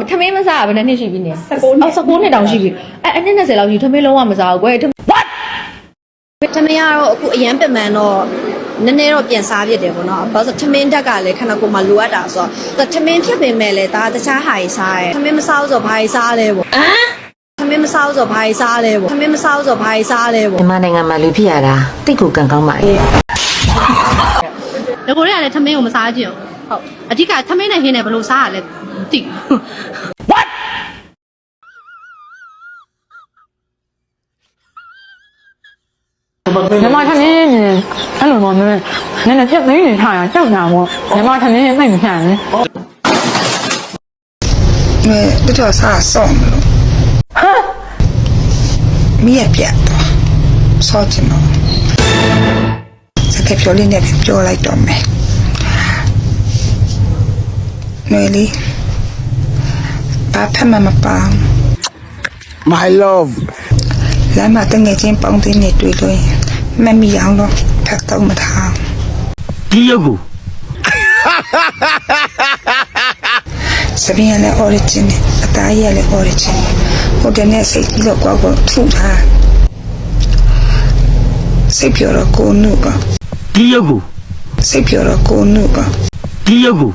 ကထမင်းမစားဘယ်နှစ်နှစ်ရှိပြီနေ19နှစ်19နှစ်တောင်ရှိပြီအဲအနှစ်20လောက်ရှိထမင်းလုံးဝမစားဘူးကွယ်ထမင်းထမင်းကတော့အခုအရန်ပင်ပန်းတော့နည်းနည်းတော့ပြန်စားဖြစ်တယ်ပေါ့နော်။ဘာလို့လဲဆိုတော့ထမင်းတက်ကလည်းခဏကိုမှလိုအပ်တာဆိုတော့ထမင်းဖြစ်ပေမဲ့လည်းဒါတခြားဟာကြီးစားတယ်။ထမင်းမစားဘူးဆိုတော့ဘာကြီးစားလဲပေါ့။ဟမ်ထမင်းမစားဘူးဆိုတော့ဘာကြီးစားလဲပေါ့။ထမင်းမစားဘူးဆိုတော့ဘာကြီးစားလဲပေါ့မြန်မာနိုင်ငံမှာလူဖြစ်ရတာတိတ်ကိုကံကောင်းပါလေ။ဒါကိုလည်းလည်းထမင်းကိုမစားကြည့်အောင်။ဟုတ်။အဓိကထမင်းနဲ့ဟင်းနဲ့ဘယ်လိုစားရလဲ မသိဘူး What ညီမထမင်းမြင်အဲ့လိုတော့နည်းနည်းနည်းချက်သိနေထားရကြောက်တာပေါ့ညီမထမင်းနိုင်မခံဘူးမဲတတဆာဆောင်းမလို့ဟမ်မီးရပြတ်တော့ဆောင်းချင်တော့စကပြောလေးနဲ့ပြောလိုက်တော့မယ်နွေလေး ထပ်မမပါ My love လမ်းမှာတငယ်ချင်းပေါင်းသင်းနေတွေ့လို့မမီအောင်တော့ထပ်တော့မထားဒီရုပ်ကိုစပင်းလည်း origin အသားရလည်း origin ဟိုတနေ့စိတ်ကြီးတော့ကောက်ကောက်ထူထားစိတ်ပြောတော့ကိုနုပါဒီရုပ်ကိုစိတ်ပြောတော့ကိုနုပါဒီရုပ်ကို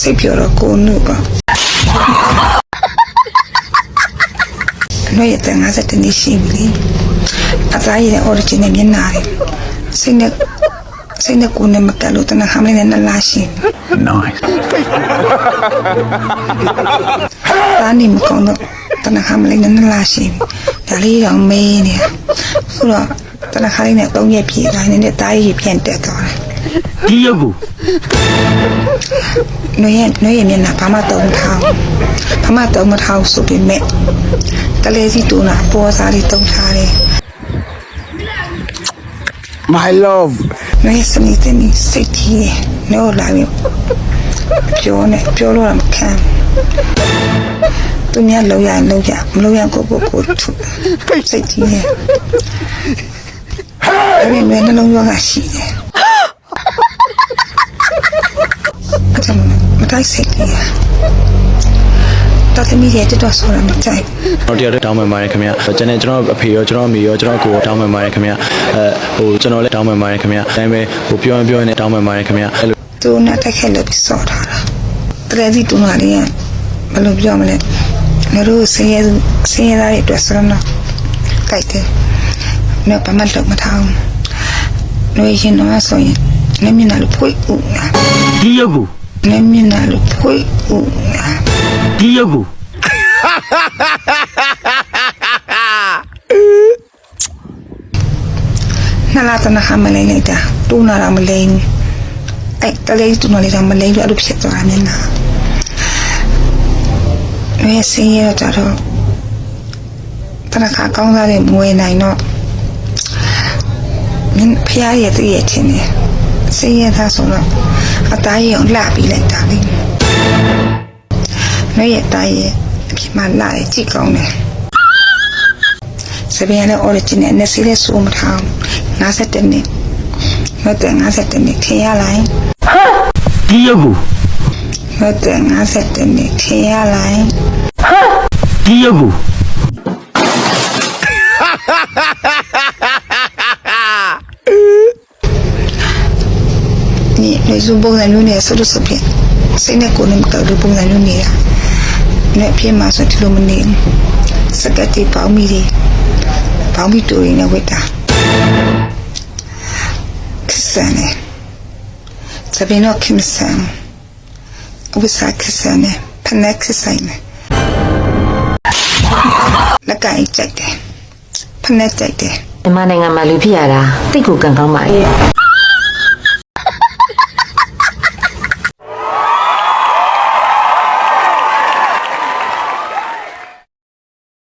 စိတ်ပြောတော့ကိုနုပါ တဲ့50တနည်းရှိပြီအသားရတဲ့ origin နဲ့မျက်နှာလေးစိတ်နဲ့စိတ်နဲ့ကိုယ်နဲ့မကလို့တနခါမလေးနဲ့နှလားရှိ nice တာနေမကောင်းတော့တနခါမလေးနဲ့နှလားရှိဒါလေးတော့မေးနေဆိုတော့တနခါလေးနဲ့၃ရက်ပြည့်တိုင်းနဲ့တားရည်ပြန်တက်သွားတယ်ဒီရုပ်ကို နှွေးရနှွေးရမျက်နှာဘာမှတုံးမထားဘူးဘာမှတုံးမထားဘူးဆိုပေမဲ့တလေးစီတူနာပေါ်စားလေးတုံးထားတယ် My love နှွေးစနေတဲ့နေ့စိတ်ကြီးတယ်နော်လာပြီပြောနေပြောလို့တော့မခံသူများလုံးရရင်လုံးရမလုံးရကိုကိုကိုထုစိတ်ကြီးတယ်အဲ့ဒီနှလုံးရောဂါရှိတယ်အချမ်းမ တိုက်စိတ်ကြီးရတော်သမီးရဲ့တက်တော့ဆိုတာမကြိုက်ကျွန်တော်တရားတောင်းပန်ပါတယ်ခင်ဗျာကျွန်တော်ကျွန်တော်အဖေရောကျွန်တော်အမေရောကျွန်တော်ကိုယ်ရောတောင်းပန်ပါတယ်ခင်ဗျာအဲဟိုကျွန်တော်လည်းတောင်းပန်ပါတယ်ခင်ဗျာဒါပေမဲ့ဟိုပြောရင်ပြောရင်လည်းတောင်းပန်ပါတယ်ခင်ဗျာအဲ့လိုသူနဲ့တက်ခဲ့လို့ပြီးစော့ထားတာတကယ်စီတူမလေးကဘယ်လိုပြောမလဲငါတို့ဆင်းရဲဆင်းရဲသားတွေအတွက်ဆိုတော့နော်ကြိုက်တယ်နော်ဘာမှလုပ်မထားဘူးနှွေးရင်တော့ဆိုရင်နည်းမျက်နှာလို့ဖွေးဦးနာဒီရုပ်ကို နည်းမျက်နှာလို့ဖွေးဦးနာဒီရုပ်ကိုနှလားတနခါမလိမ့်လိုက်တာတူနာတော့မလိမ့်ဘူးအဲ့တလေးတူနာလေးတော့မလိမ့်ဘူးအဲ့လိုဖြစ်သွားတာမျက်နှာနှွေးဆင်းရဲတော့ကြတော့တနခါကောင်းစားတဲ့မွေနိုင်တော့မင်းဖះရဲ့တည့်ရဲ့ချင်းနေ စေးရသားဆိုတော့အသားရအောင်လှပြီးလိုက်တာလေနှွေရဲ့သားရဲ့အဖြစ်မှလှတယ်ကြည့်ကောင်းတယ်စပင်းနဲ့ original နဲ့စီးလဲဆိုမထား50နှစ်မတ်တဲ့50နှစ်ထင်ရလိုက်ဒီရုပ်ကိုမတ်တဲ့50နှစ်ထင်ရလိုက်ဒီရုပ်ကို လေဇုံပုံစံမျိုးနဲ့ဆုလို့ဆိုပြင်စိတ်နဲ့ကိုယ်နဲ့မတော်လို့ပုံစံမျိုးနေတာနဲ့အဖြစ်မှာဆိုဒီလိုမနေစကတိပေါင်းမိတယ်ပေါင်းပြီးတူရင်းနဲ့ဝတ်တာခစံနဲ့သဘင်တော့ခမစံအဝစားခစံနဲ့ဖနက်ခစိုင်းနဲ့လက်ကင်ကြိုက်တယ်ဖနက်ကြိုက်တယ်မြန်မာနိုင်ငံမှာလူဖြစ်ရတာတိတ်ကိုကံကောင်းပါလေ